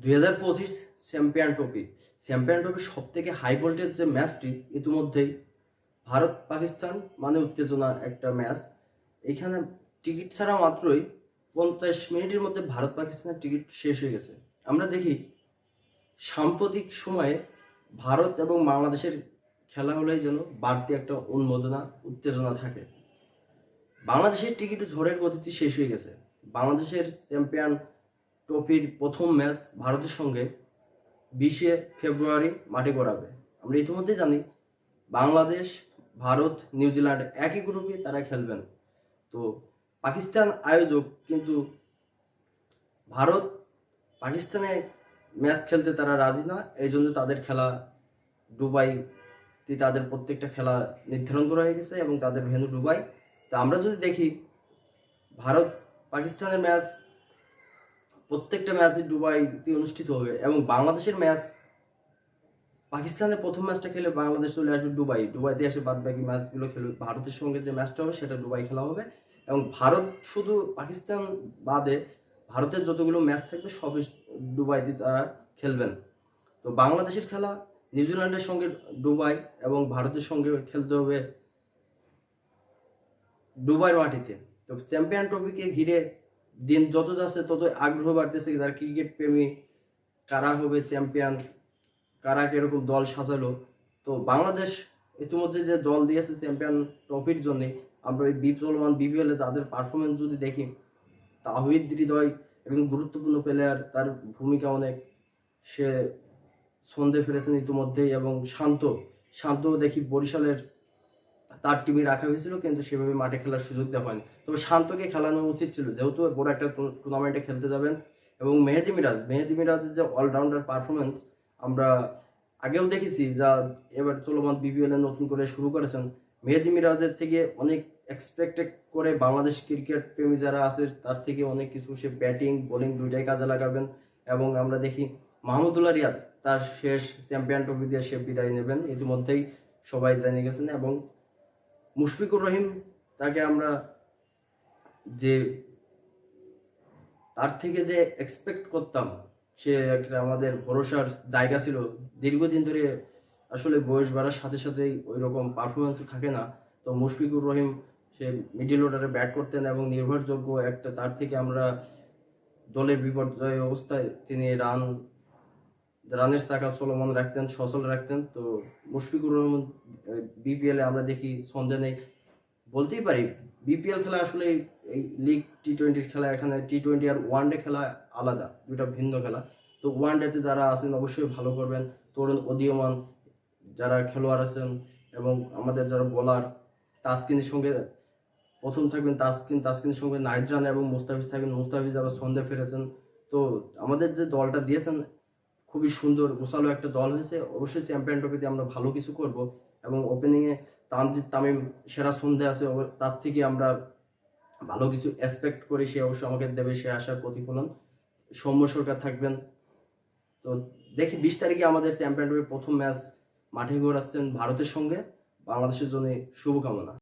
দুই হাজার পঁচিশ চ্যাম্পিয়ন ট্রফি চ্যাম্পিয়ন ট্রফির সব থেকে হাই ভোল্টেজ যে ম্যাচটি ইতিমধ্যেই ভারত পাকিস্তান মানে উত্তেজনা একটা ম্যাচ এখানে টিকিট ছাড়া মাত্রই পঞ্চাশ মিনিটের মধ্যে ভারত পাকিস্তানের টিকিট শেষ হয়ে গেছে। আমরা দেখি, সাম্প্রতিক সময়ে ভারত এবং বাংলাদেশের খেলা হলেই যেন বাড়তি একটা উন্মোদনা, উত্তেজনা থাকে। বাংলাদেশের টিকিট ঝড়ের গতিতে শেষ হয়ে গেছে। বাংলাদেশের চ্যাম্পিয়ন ট্রফির প্রথম ম্যাচ ভারতের সঙ্গে বিশে ফেব্রুয়ারি মাঠে গড়াবে। আমরা ইতিমধ্যে জানি, বাংলাদেশ, ভারত নিউজিল্যান্ড একই গ্রুপে তারা খেলবেন। তো পাকিস্তান আয়োজক কিন্তু ভারত, পাকিস্তানে ম্যাচ খেলতে তারা রাজি না এই জন্য তাদের খেলা দুবাইতে তাদের প্রত্যেকটা খেলা নির্ধারণ করা হয়ে গেছে এবং তাদের ভেন্যু দুবাই। তো আমরা যদি দেখি ভারত পাকিস্তানের ম্যাচ প্রত্যেকটা ম্যাচই দুবাইতে অনুষ্ঠিত হবে এবং বাংলাদেশের ম্যাচ, পাকিস্তানের প্রথম ম্যাচটা খেলে বাংলাদেশ চলে আসবে দুবাই। দুবাইতে এসে বাদ বাকি ম্যাচগুলো খেলবে। ভারতের সঙ্গে যে ম্যাচটা হবে সেটা দুবাই খেলা হবে। এবং ভারত শুধু পাকিস্তান বাদে ভারতের যতগুলো ম্যাচ থাকবে সবই দুবাইতে তারা খেলবেন। তো বাংলাদেশের খেলা, নিউজিল্যান্ডের সঙ্গে দুবাই এবং ভারতের সঙ্গে খেলতে হবে দুবাই মাটিতে। তো চ্যাম্পিয়ন ট্রফিকে ঘিরে দিন যত যাচ্ছে তত আগ্রহ বাড়তেছে যারা ক্রিকেট প্রেমী কারা হবে চ্যাম্পিয়ন কারা কীরকম দল সাজালো। তো বাংলাদেশ ইতিমধ্যে যে দল দিয়েছে চ্যাম্পিয়ন ট্রফির জন্যে, আমরা এই বিপ্লমান বিপিএলে তাদের পারফরমেন্স যদি দেখি, তাহিদ হৃদয় একজন গুরুত্বপূর্ণ প্লেয়ার তার ভূমিকা অনেক। সে সন্ধে ফেলেছেন ইতিমধ্যেই এবং শান্ত শান্ত দেখি বরিশালের তার টিমে রাখা হয়েছিল, কিন্তু সেভাবে মাঠে খেলার সুযোগ দেওয়া হয়নি। তবে শান্তকে খেলানো উচিত ছিল, যেহেতু বড় একটা টুর্নামেন্টে খেলতে যাবেন। এবং মেহেদি মিরাজ, মেহেদি মিরাজের যে অলরাউন্ডার পারফরমেন্স আমরা আগেও দেখেছি যা এবার চলমান বিপিএল নতুন করে শুরু করেছেন। মেহেদি মিরাজের থেকে অনেক এক্সপেক্টেড করে বাংলাদেশ ক্রিকেট প্রেমী যারা আছে, তার থেকে অনেক কিছু সে ব্যাটিং বোলিং দুইটাই কাজে লাগাবেন। এবং আমরা দেখি মাহমুদুল্লাহ রিয়াদ, তার শেষ চ্যাম্পিয়ন ট্রফি দিয়ে সে বিদায় নেবেন। ইতিমধ্যেই সবাই জেনে গেছেন এবং মুশফিকুর রহিম, তাকে আমরা যে তার থেকে যে এক্সপেক্ট করতাম, সে একটা আমাদের ভরসার জায়গা ছিল। দীর্ঘদিন ধরে আসলে বয়স বাড়ার সাথে সাথেই ওই রকম পারফরমেন্সও থাকে না। তো মুশফিকুর রহিম, সে মিডিল অর্ডারে ব্যাট করতেন এবং নির্ভরযোগ্য একটা তার থেকে আমরা দলের বিপর্যয় অবস্থায় তিনি রান রানের চাকা চলমান রাখতেন, সচল রাখতেন। তো মুশফিকুর রহমান বিপিএল আমরা দেখি, সন্দেহ নেই। বলতেই পারি বিপিএল খেলা আসলে এই লিগ টি টোয়েন্টির খেলা, এখানে টি টোয়েন্টি আর ওয়ান ডে খেলা আলাদা দুটা ভিন্ন খেলা। তো ওয়ান ডেতে যারা আছেন, অবশ্যই ভালো করবেন। তরুণ উদীয়মান যারা খেলোয়াড় আছেন এবং আমাদের যারা বোলার তাসকিনের সঙ্গে প্রথম থাকবেন তাসকিন, তাসকিনের সঙ্গে নাইট রান এবং মুস্তাফিজ থাকবেন। মুস্তাফিজ আবার সন্ধ্যা ফিরেছেন। তো আমাদের যে দলটা দিয়েছেন খুবই সুন্দর গোছালো একটা দল হয়েছে। অবশ্যই চ্যাম্পিয়ন ট্রফিতে আমরা ভালো কিছু করব এবং ওপেনিংয়ে তানজিদ তামিম সেরা সন্ধে আছে তার থেকে আমরা ভালো কিছু এক্সপেক্ট করি, সে অবশ্যই আমাকে দেবে সে আসার প্রতিফলন। সৌম্য সরকার থাকবেন। তো দেখি বিশ তারিখে আমাদের চ্যাম্পিয়ন ট্রফির প্রথম ম্যাচ মাঠে গড়াচ্ছেন ভারতের সঙ্গে। বাংলাদেশের জন্য শুভকামনা।